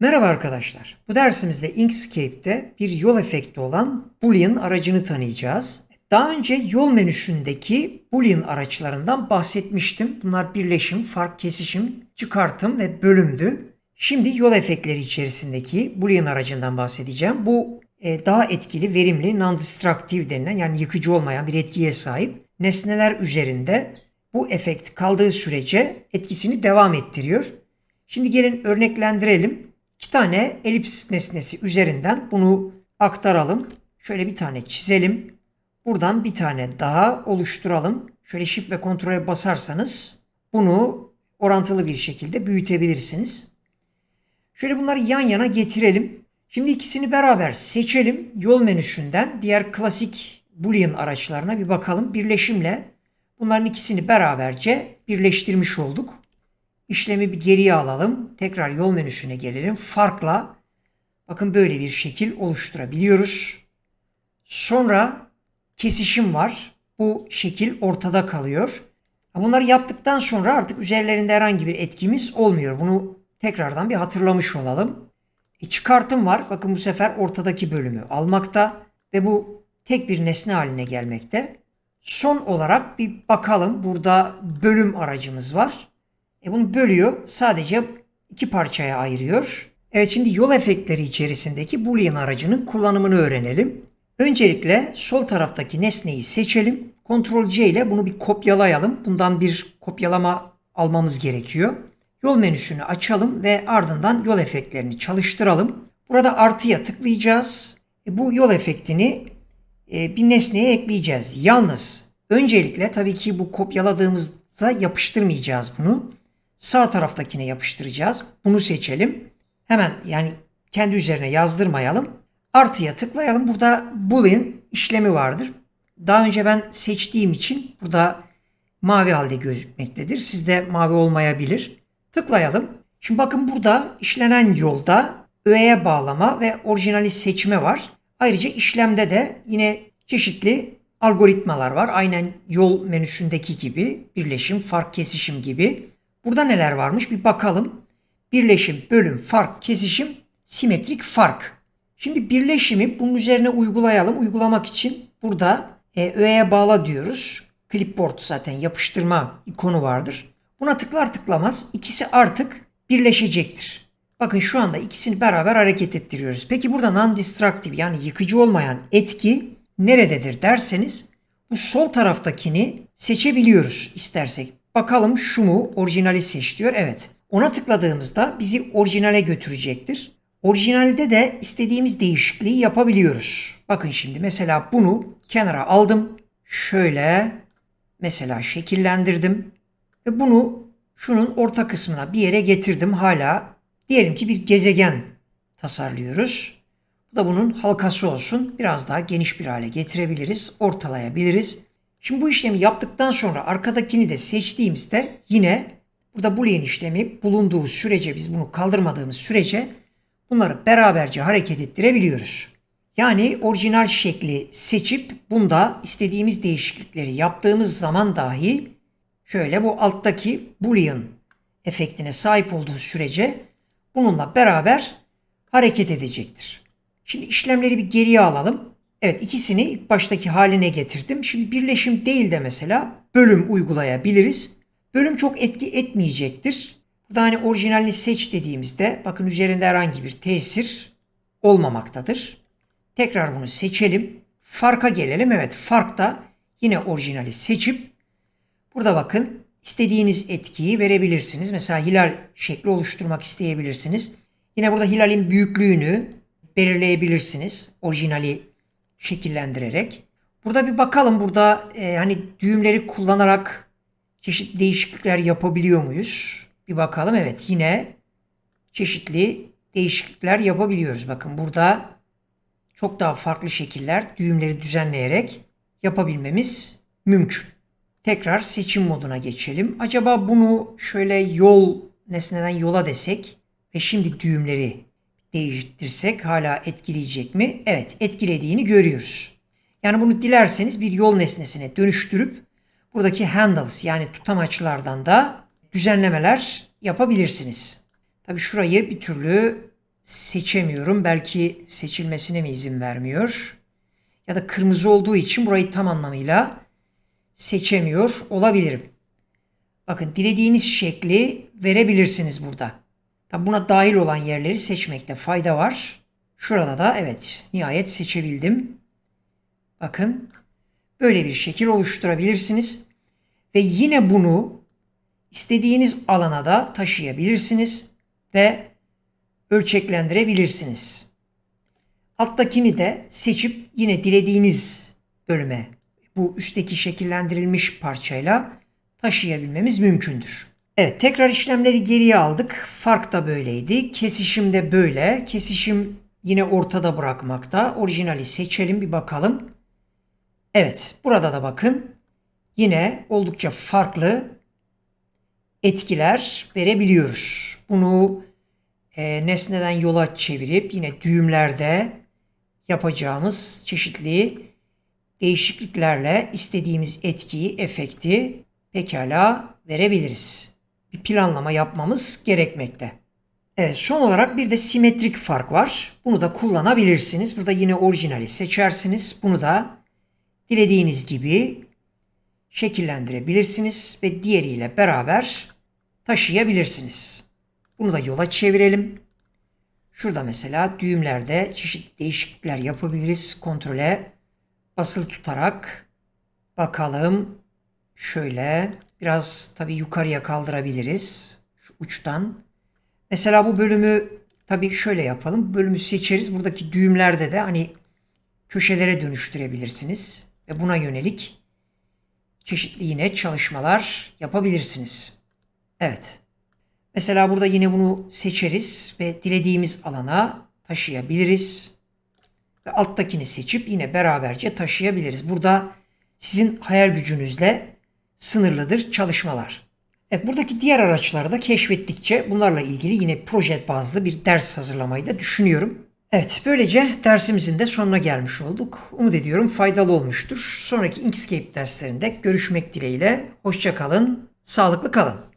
Merhaba arkadaşlar. Bu dersimizde Inkscape'de bir yol efekti olan Boolean aracını tanıyacağız. Daha önce yol menüsündeki Boolean araçlarından bahsetmiştim. Bunlar birleşim, fark kesişim, çıkartım ve bölümdü. Şimdi yol efektleri içerisindeki Boolean aracından bahsedeceğim. Bu e, daha etkili, verimli, non-destructive denilen yani yıkıcı olmayan bir etkiye sahip nesneler üzerinde bu efekt kaldığı sürece etkisini devam ettiriyor. Şimdi gelin örneklendirelim. İki tane elips nesnesi üzerinden bunu aktaralım. Şöyle bir tane çizelim. Buradan bir tane daha oluşturalım. Şöyle shift ve kontrole basarsanız bunu orantılı bir şekilde büyütebilirsiniz. Şöyle bunları yan yana getirelim. Şimdi ikisini beraber seçelim. Yol menüsünden diğer klasik boolean araçlarına bir bakalım. Birleşimle bunların ikisini beraberce birleştirmiş olduk. İşlemi bir geriye alalım. Tekrar yol menüsüne gelelim. Farkla bakın böyle bir şekil oluşturabiliyoruz. Sonra kesişim var. Bu şekil ortada kalıyor. Bunları yaptıktan sonra artık üzerlerinde herhangi bir etkimiz olmuyor. Bunu tekrardan bir hatırlamış olalım. E çıkartım var. Bakın bu sefer ortadaki bölümü almakta ve bu tek bir nesne haline gelmekte. Son olarak bir bakalım. Burada bölüm aracımız var. E bunu bölüyor. Sadece iki parçaya ayırıyor. Evet şimdi yol efektleri içerisindeki boolean aracının kullanımını öğrenelim. Öncelikle sol taraftaki nesneyi seçelim. Ctrl C ile bunu bir kopyalayalım. Bundan bir kopyalama almamız gerekiyor. Yol menüsünü açalım ve ardından yol efektlerini çalıştıralım. Burada artıya tıklayacağız. E bu yol efektini e, bir nesneye ekleyeceğiz. Yalnız öncelikle tabii ki bu kopyaladığımızda yapıştırmayacağız bunu. Sağ taraftakine yapıştıracağız. Bunu seçelim. Hemen yani kendi üzerine yazdırmayalım. Artıya tıklayalım. Burada boolean işlemi vardır. Daha önce ben seçtiğim için burada mavi halde gözükmektedir. Sizde mavi olmayabilir. Tıklayalım. Şimdi bakın burada işlenen yolda öğeye bağlama ve orijinali seçme var. Ayrıca işlemde de yine çeşitli algoritmalar var. Aynen yol menüsündeki gibi birleşim, fark, kesişim gibi. Burada neler varmış bir bakalım. Birleşim, bölüm, fark, kesişim, simetrik fark. Şimdi birleşimi bunun üzerine uygulayalım. Uygulamak için burada e, öğeye bağla diyoruz. Clipboard zaten yapıştırma ikonu vardır. Buna tıklar tıklamaz ikisi artık birleşecektir. Bakın şu anda ikisini beraber hareket ettiriyoruz. Peki burada non-destructive yani yıkıcı olmayan etki nerededir derseniz bu sol taraftakini seçebiliyoruz istersek. Bakalım şu mu orijinali seç diyor. Evet. Ona tıkladığımızda bizi orijinale götürecektir. Orijinalde de istediğimiz değişikliği yapabiliyoruz. Bakın şimdi mesela bunu kenara aldım. Şöyle mesela şekillendirdim. Ve bunu şunun orta kısmına bir yere getirdim. Hala diyelim ki bir gezegen tasarlıyoruz. Bu da bunun halkası olsun. Biraz daha geniş bir hale getirebiliriz. Ortalayabiliriz. Şimdi bu işlemi yaptıktan sonra arkadakini de seçtiğimizde yine burada boolean işlemi bulunduğu sürece biz bunu kaldırmadığımız sürece bunları beraberce hareket ettirebiliyoruz. Yani orijinal şekli seçip bunda istediğimiz değişiklikleri yaptığımız zaman dahi şöyle bu alttaki boolean efektine sahip olduğu sürece bununla beraber hareket edecektir. Şimdi işlemleri bir geriye alalım. Evet ikisini ilk baştaki haline getirdim. Şimdi birleşim değil de mesela bölüm uygulayabiliriz. Bölüm çok etki etmeyecektir. Burada hani orijinalini seç dediğimizde bakın üzerinde herhangi bir tesir olmamaktadır. Tekrar bunu seçelim. Farka gelelim. Evet farkta yine orijinali seçip burada bakın istediğiniz etkiyi verebilirsiniz. Mesela hilal şekli oluşturmak isteyebilirsiniz. Yine burada hilalin büyüklüğünü belirleyebilirsiniz. Orijinali şekillendirerek. Burada bir bakalım burada e, hani düğümleri kullanarak çeşitli değişiklikler yapabiliyor muyuz? Bir bakalım. Evet yine çeşitli değişiklikler yapabiliyoruz. Bakın burada çok daha farklı şekiller düğümleri düzenleyerek yapabilmemiz mümkün. Tekrar seçim moduna geçelim. Acaba bunu şöyle yol nesneden yola desek ve şimdi düğümleri değiştirsek hala etkileyecek mi? Evet etkilediğini görüyoruz. Yani bunu dilerseniz bir yol nesnesine dönüştürüp buradaki handles yani tutamaçlardan da düzenlemeler yapabilirsiniz. Tabi şurayı bir türlü seçemiyorum. Belki seçilmesine mi izin vermiyor? Ya da kırmızı olduğu için burayı tam anlamıyla seçemiyor olabilirim. Bakın dilediğiniz şekli verebilirsiniz burada. Buna dahil olan yerleri seçmekte fayda var. Şurada da evet nihayet seçebildim. Bakın böyle bir şekil oluşturabilirsiniz. Ve yine bunu istediğiniz alana da taşıyabilirsiniz ve ölçeklendirebilirsiniz. Alttakini de seçip yine dilediğiniz bölüme bu üstteki şekillendirilmiş parçayla taşıyabilmemiz mümkündür. Evet tekrar işlemleri geriye aldık. Fark da böyleydi. Kesişim de böyle. Kesişim yine ortada bırakmakta. Orijinali seçelim bir bakalım. Evet burada da bakın. Yine oldukça farklı etkiler verebiliyoruz. Bunu e, nesneden yola çevirip yine düğümlerde yapacağımız çeşitli değişikliklerle istediğimiz etkiyi, efekti pekala verebiliriz. Bir planlama yapmamız gerekmekte. Evet son olarak bir de simetrik fark var. Bunu da kullanabilirsiniz. Burada yine orijinali seçersiniz. Bunu da dilediğiniz gibi şekillendirebilirsiniz ve diğeriyle beraber taşıyabilirsiniz. Bunu da yola çevirelim. Şurada mesela düğümlerde çeşitli değişiklikler yapabiliriz. Kontrole basılı tutarak bakalım. Şöyle biraz tabii yukarıya kaldırabiliriz. Şu uçtan. Mesela bu bölümü tabii şöyle yapalım. Bu bölümü seçeriz. Buradaki düğümlerde de hani köşelere dönüştürebilirsiniz. Ve buna yönelik çeşitli yine çalışmalar yapabilirsiniz. Evet. Mesela burada yine bunu seçeriz ve dilediğimiz alana taşıyabiliriz. Ve alttakini seçip yine beraberce taşıyabiliriz. Burada sizin hayal gücünüzle sınırlıdır çalışmalar. Evet, buradaki diğer araçları da keşfettikçe bunlarla ilgili yine proje bazlı bir ders hazırlamayı da düşünüyorum. Evet, böylece dersimizin de sonuna gelmiş olduk. Umut ediyorum faydalı olmuştur. Sonraki Inkscape derslerinde görüşmek dileğiyle. Hoşçakalın, sağlıklı kalın.